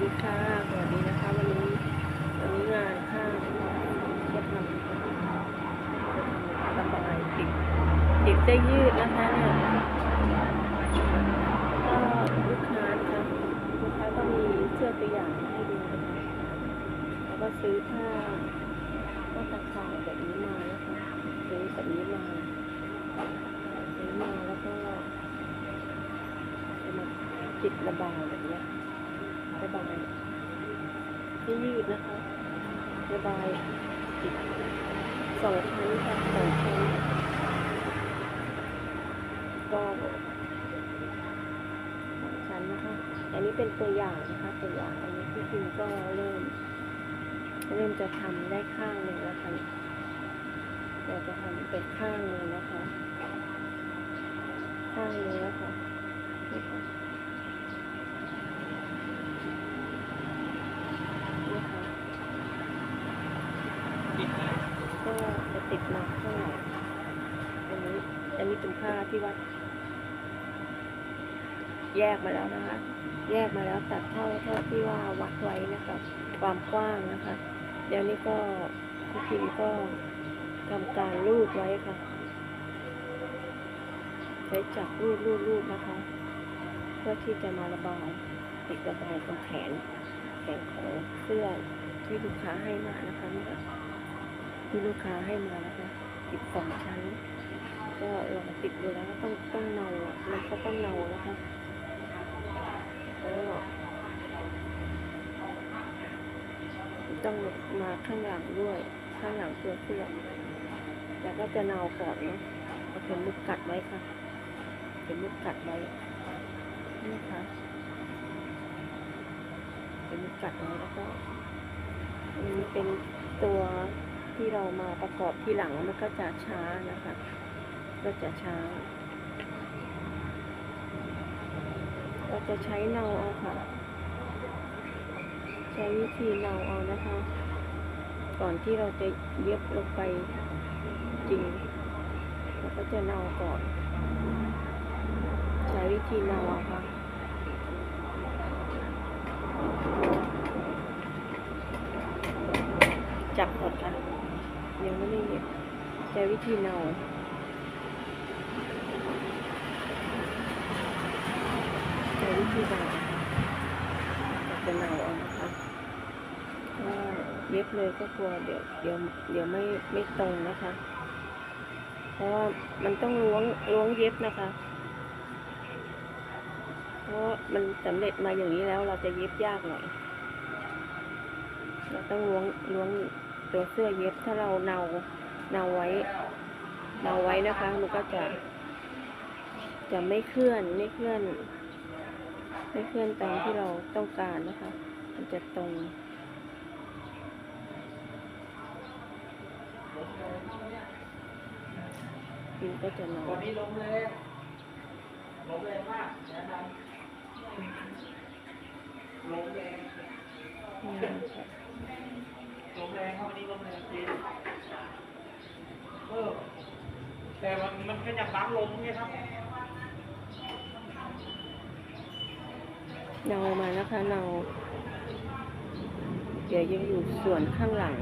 ดีค่ะสวัสดีนะคะวันนี้วันนี้งานข้าวจะทำระบายติดติดเส้ยืดนะคะเนี่ยก็ลูกค้านะคะลูกค้าก็มีเสื้อตัวอย่างให้ดูนะคะแล้วก็ซื้อผ้าก็ตะข่ายแบบนี้มานะคะซื้อแบบนี้มาซื้อมาแล้วก็จะมาติดระบาย บบเนี้ยระบายยืดนะคะระบายสองชั้นค่ะสองชั้นก็สองชั้นนะคะ อันนี้เป็นตัวอย่างนะคะตัวอย่างอันนี้ที่จริงก็เริ่ม เริ่มจะทำได้ข้างหนึ่งแล้วค่ะเราจะทำเป็นข้างหนึ่งนะคะ ข้างนี้นะคะค่ะ ก็จะติดมาข้างหลังอันนี้อันนี้เป็นผ้าที่วัดแยกมาแล้วนะคะ แยกมาแล้วตัดเท่าเท่าที่ว่าวัดไว้นะคะความกว้างนะคะ เดี๋ยวนี้ก็พี่พิมก็ทำการรูดไว้ค่ะ ใช้จับรูดรูดรูดนะคะ เพื่อที่จะมาระบายติดระบายตรงแขนแขนของเสื้อที่ลูกค้าให้มานะคะนี่ค่ะ ที่ลูกค้าให้มานะคะติดสองชั้น ก็ลองติดดูแล้วต้องต้องเนาอะมันก็ต้องเนานะคะแล้วก็ต้องมาข้างหลังด้วย ข้างหลังตัวเสื้อแล้วก็จะเนาก่อนเนาะเอาเข็มมุกกัดไว้ค่ะเข็มมุกกัดไว้นี่ค่ะเป็นกัดไว้แล้วก็อันนี้เป็นตัว ที่เรามาประกอบทีหลังมันก็จะช้านะคะ ก็จะช้า เราจะใช้เนาเอาค่ะ ใช้วิธีเนาเอานะคะ ก่อนที่เราจะเย็บลงไปจริงเราก็จะเนาก่อน ใช้วิธีเนาเอาค่ะจับก่อนค่ะ ยังไม่ได้เย็บใช้วิธีเนาใช้วิธีเนาจะเนาเอานะคะเพราะว่าเย็บเลยก็กลัวเดี๋ยวเดี๋ยวเดี๋ยวไม่ไม่ตรงนะคะ เพราะว่ามันต้องล้วงล้วงเย็บนะคะ เพราะว่ามันสำเร็จมาอย่างนี้แล้วเราจะเย็บยากหน่อยเราต้องล้วงล้วง ตัวเสื้อเย็บถ้าเราเนาเนาไว้เนาไว้นะคะมันก็จะ จะไม่เคลื่อนไม่เคลื่อน ไม่เคลื่อนตามที่เราต้องการนะคะ มันจะตรงพิมก็จะเนาวันนี้ลมแรงลมแรงมากนะ แต่มันมันแค่อยากบังลมไงครับเนามานะคะเนาเดี๋ยวยังอยู่ส่วนข้างหลัง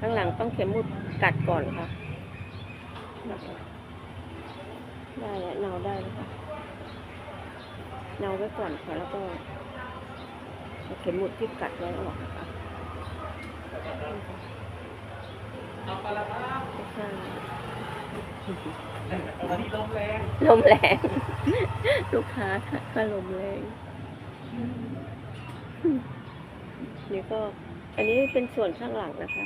ข้างหลังต้องเข็มหมุดกัดก่อนค่ะ ได้แล้วเนาได้แล้วค่ะเนาไว้ก่อนค่ะแล้วก็เอาเข็มหมุดที่กัดไว้ออกนะคะเอาไปละครับ วันนี้ลมแรงลมแรง ลูกค้าก็ลมแรงนี่ก็ อันนี้เป็นส่วนข้างหลังนะคะ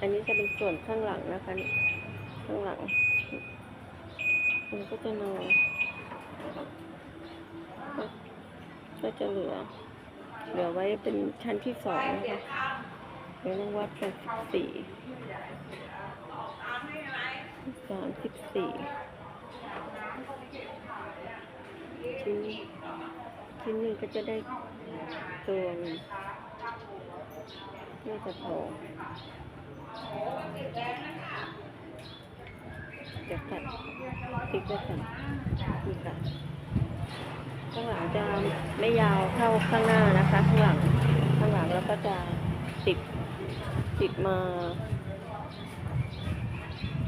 อันนี้จะเป็นส่วนข้างหลังนะคะนี่ข้างหลังมันก็จะนอนก็ก็จะเหลือ เหลือไว้เป็นชั้นที่สองนะคะ เดี๋ยวต้องวัดกันสิบสี่สามสิบสี่ชิ้นชิ้นหนึ่งก็จะได้ตัวนึ่งน่าจะพอจะตัดติ๊กไว้ก่อนนี่ค่ะข้างหลังจะไม่ยาวเท่าข้างหน้านะคะ ข้างหลังข้างหลังแล้วก็จะติด ติดมา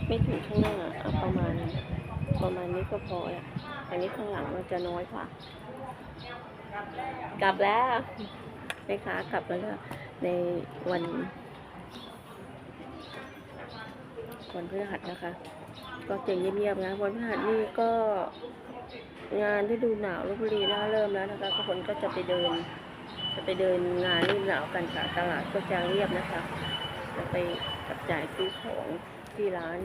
ไม่ถึงข้างหน้าเอาประมาณ ประมาณนี้ก็พอละอันนี้ข้างหลังมันจะน้อยกว่า กลับแล้วแม่ค้ากลับแล้วในวันวันพฤหัสนะคะ ก็เจะเงียบๆนะวันพฤหัสนี่ก็งานฤดูหนาวลพบุรีนะเริ่มแล้วนะคะทุกคนก็จะไปเดิน จะไปเดินงานฤดูหนาวกันค่ะตลาดก็จะเรียบนะคะจะไปจับจ่ายซื้อของที่ร้าน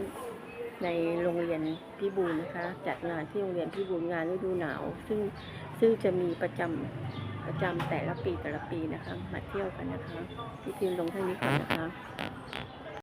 ในโรงเรียนพิบูลนะคะ จัดงานที่โรงเรียนพิบูลงานฤดูหนาว ซึ่งซึ่งจะมีประจำประจำแต่ละปีแต่ละปีนะคะ มาเที่ยวกันนะคะที่พิมพ์ลงเท่านี้ก่อนนะคะ